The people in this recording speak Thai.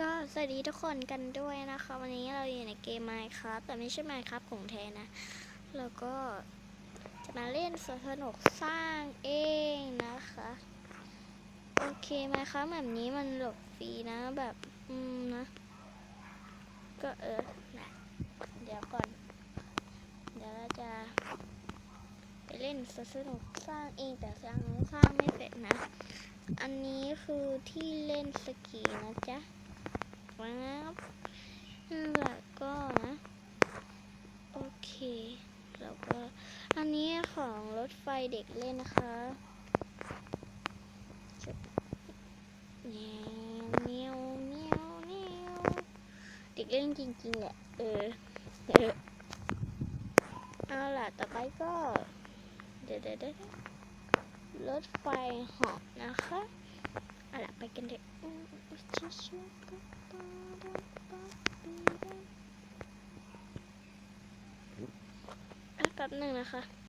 ก็สวัสดีทุกคนกันด้วยนะคะ วันนี้เราอยู่ในเกม Minecraft แต่ไม่ใช่ Minecraft ของแท้นะ แล้วก็จะมาเล่นสนุกสร้างเองนะคะ โอเค Minecraft แบบนี้มันหลดฟรีนะแบบ อืมนะ ก็เออนะเดี๋ยวก่อน เดี๋ยวเราจะ ไปเล่นสนสนุกสร้างเองแต่สร้างสร้างไม่เสร็จนะ อันนี้คือที่เล่นสกีนะจ๊ะ ครับแล้วก็นะ โอเค แล้วก็ อันนี้ของรถไฟเด็กเล่นนะคะเนียวเนียวเนียวเนียวเด็กเล่นจริงๆแหละเออเออเอาล่ะ ต่อไปก็ เดี๋ยวเดี๋ยวเดี๋ยวรถไฟเหาะนะคะเอาล่ะ ไปกันเถอะอืมชิชิก็ แป๊บหนึ่งนะคะ